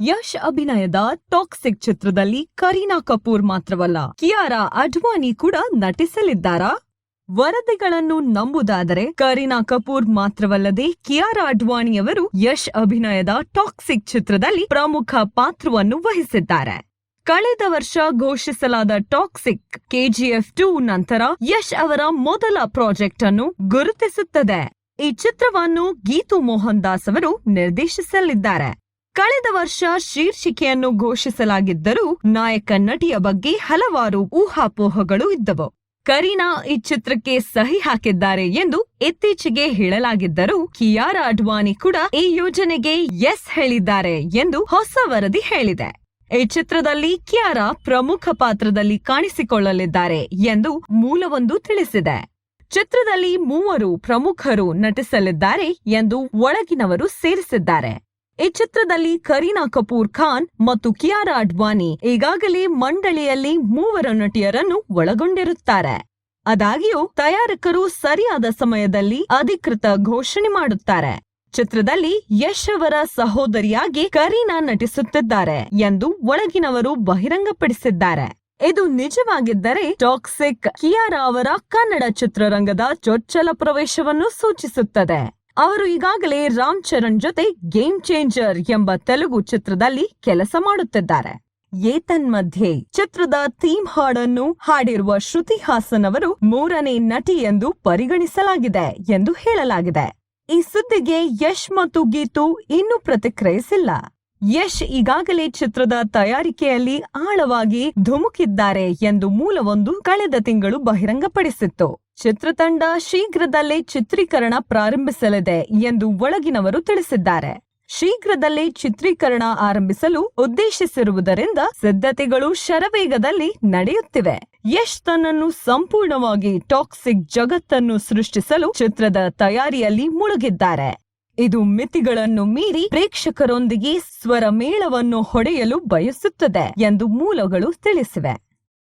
ಯಶ್ ಅಭಿನಯದ ಟಾಕ್ಸಿಕ್ ಚಿತ್ರದಲ್ಲಿ ಕರೀನಾ ಕಪೂರ್ ಮಾತ್ರವಲ್ಲ, ಕಿಯಾರಾ ಅಡ್ವಾನಿ ಕೂಡ ನಟಿಸಲಿದ್ದಾರಾ? ವರದಿಗಳನ್ನು ನಂಬುದಾದರೆ ಕರೀನಾ ಕಪೂರ್ ಮಾತ್ರವಲ್ಲದೆ ಕಿಯಾರಾ ಅಡ್ವಾಣಿಯವರು ಯಶ್ ಅಭಿನಯದ ಟಾಕ್ಸಿಕ್ ಚಿತ್ರದಲ್ಲಿ ಪ್ರಮುಖ ಪಾತ್ರವನ್ನು ವಹಿಸಿದ್ದಾರೆ. ಕಳೆದ ವರ್ಷ ಘೋಷಿಸಲಾದ ಟಾಕ್ಸಿಕ್ ಕೆಜಿಎಫ್ ಟೂ ನಂತರ ಯಶ್ ಅವರ ಮೊದಲ ಪ್ರಾಜೆಕ್ಟ್ ಅನ್ನು ಗುರುತಿಸುತ್ತದೆ. ಈ ಚಿತ್ರವನ್ನು ಗೀತು ಮೋಹನ್ ದಾಸ್ ಅವರು ನಿರ್ದೇಶಿಸಲಿದ್ದಾರೆ. ಕಳೆದ ವರ್ಷ ಶೀರ್ಷಿಕೆಯನ್ನು ಘೋಷಿಸಲಾಗಿದ್ದರೂ ನಾಯಕ ನಟಿಯ ಬಗ್ಗೆ ಹಲವಾರು ಊಹಾಪೋಹಗಳು ಇದ್ದವು. ಕರೀನಾ ಈ ಚಿತ್ರಕ್ಕೆ ಸಹಿ ಹಾಕಿದ್ದಾರೆ ಎಂದು ಇತ್ತೀಚೆಗೆ ಹೇಳಲಾಗಿದ್ದರೂ ಕಿಯಾರ ಅಡ್ವಾನಿ ಕೂಡ ಈ ಯೋಜನೆಗೆ ಎಸ್ ಹೇಳಿದ್ದಾರೆ ಎಂದು ಹೊಸ ವರದಿ ಹೇಳಿದೆ. ಈ ಚಿತ್ರದಲ್ಲಿ ಕಿಯಾರ ಪ್ರಮುಖ ಪಾತ್ರದಲ್ಲಿ ಕಾಣಿಸಿಕೊಳ್ಳಲಿದ್ದಾರೆ ಎಂದು ಮೂಲವೊಂದು ತಿಳಿಸಿದೆ. ಚಿತ್ರದಲ್ಲಿ ಮೂವರು ಪ್ರಮುಖರು ನಟಿಸಲಿದ್ದಾರೆ ಎಂದು ಒಳಗಿನವರು ಸೇರಿಸಿದ್ದಾರೆ. ಈ ಚಿತ್ರದಲ್ಲಿ ಕರೀನಾ ಕಪೂರ್ ಖಾನ್ ಮತ್ತು ಕಿಯಾರಾ ಅಡ್ವಾನಿ ಈಗಾಗಲೇ ಮಂಡಳಿಯಲ್ಲಿ ಮೂವರು ನಟಿಯರನ್ನು ಒಳಗೊಂಡಿರುತ್ತಾರೆ. ಆದಾಗ್ಯೂ, ತಯಾರಕರು ಸರಿಯಾದ ಸಮಯದಲ್ಲಿ ಅಧಿಕೃತ ಘೋಷಣೆ ಮಾಡುತ್ತಾರೆ. ಚಿತ್ರದಲ್ಲಿ ಯಶ್ ಅವರ ಸಹೋದರಿಯಾಗಿ ಕರೀನಾ ನಟಿಸುತ್ತಿದ್ದಾರೆ ಎಂದು ಒಳಗಿನವರು ಬಹಿರಂಗಪಡಿಸಿದ್ದಾರೆ. ಇದು ನಿಜವಾಗಿದ್ದರೆ ಟಾಕ್ಸಿಕ್ ಕಿಯಾರಾ ಅವರ ಕನ್ನಡ ಚಿತ್ರರಂಗದ ಚೊಚ್ಚಲ ಪ್ರವೇಶವನ್ನು ಸೂಚಿಸುತ್ತದೆ. ಅವರು ಈಗಾಗಲೇ ರಾಮ್ ಚರಣ್ ಜೊತೆ ಗೇಮ್ ಚೇಂಜರ್ ಎಂಬ ತೆಲುಗು ಚಿತ್ರದಲ್ಲಿ ಕೆಲಸ ಮಾಡುತ್ತಿದ್ದಾರೆ. ಏತನ್ಮಧ್ಯೆ ಚಿತ್ರದ ಥೀಮ್ ಹಾಡನ್ನು ಹಾಡಿರುವ ಶ್ರುತಿ ಹಾಸನ್ ಅವರು ಮೂರನೇ ನಟಿ ಎಂದು ಪರಿಗಣಿಸಲಾಗಿದೆ ಎಂದು ಹೇಳಲಾಗಿದೆ. ಈ ಸುದ್ದಿಗೆ ಯಶ್ ಮತ್ತು ಗೀತು ಇನ್ನೂ ಪ್ರತಿಕ್ರಿಯಿಸಿಲ್ಲ. ಯಶ್ ಈಗಾಗಲೇ ಚಿತ್ರದ ತಯಾರಿಕೆಯಲ್ಲಿ ಆಳವಾಗಿ ಧುಮುಕಿದ್ದಾರೆ ಎಂದು ಮೂಲವೊಂದು ಕಳೆದ ತಿಂಗಳು ಬಹಿರಂಗಪಡಿಸಿತ್ತು. ಚಿತ್ರತಂಡ ಶೀಘ್ರದಲ್ಲೇ ಚಿತ್ರೀಕರಣ ಪ್ರಾರಂಭಿಸಲಿದೆ ಎಂದು ಒಳಗಿನವರು ತಿಳಿಸಿದ್ದಾರೆ. ಶೀಘ್ರದಲ್ಲೇ ಚಿತ್ರೀಕರಣ ಆರಂಭಿಸಲು ಉದ್ದೇಶಿಸಿರುವುದರಿಂದ ಸಿದ್ಧತೆಗಳು ಶರವೇಗದಲ್ಲಿ ನಡೆಯುತ್ತಿವೆ. ಯಶ್ ತನ್ನನ್ನು ಸಂಪೂರ್ಣವಾಗಿ ಟಾಕ್ಸಿಕ್ ಜಗತ್ತನ್ನು ಸೃಷ್ಟಿಸಲು ಚಿತ್ರದ ತಯಾರಿಯಲ್ಲಿ ಮುಳುಗಿದ್ದಾರೆ. ಇದು ಮಿತಿಗಳನ್ನು ಮೀರಿ ಪ್ರೇಕ್ಷಕರೊಂದಿಗೆ ಸ್ವರ ಮೇಳವನ್ನು ಹೊಡೆಯಲು ಬಯಸುತ್ತದೆ ಎಂದು ಮೂಲಗಳು ತಿಳಿಸಿವೆ.